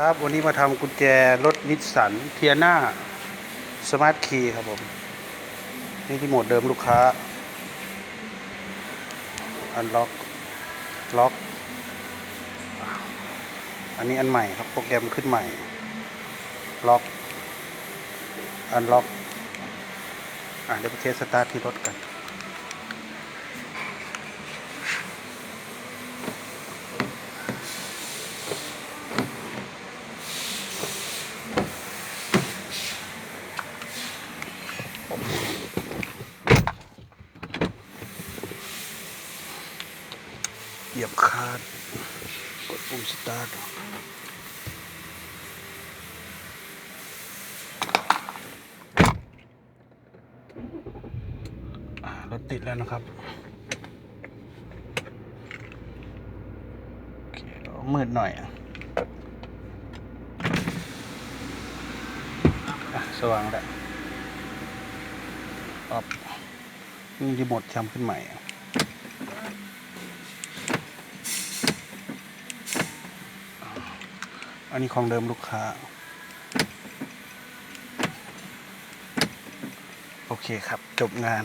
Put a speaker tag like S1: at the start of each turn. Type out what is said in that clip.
S1: ครับวันนี้มาทำกุญแจรถนิสสันเทียนาสมาร์ทคีย์ครับผม นี่ที่โหมดเดิมลูกค้า อันล็อก ล็อก อันนี้อันใหม่ครับ โปรแกรมขึ้นใหม่ ล็อก อันล็อก อะเดี๋ยวไปเทสสตาร์ทที่รถกัน เหยียบคาดกดปุ่มสตาร์ทรถติดแล้วนะครับโอเคมืดหน่อยสว่างแล้วออฟนี่รีโมททำขึ้นใหม่อะ อันนี้ของเดิมลูกค้า โอเคครับ จบงาน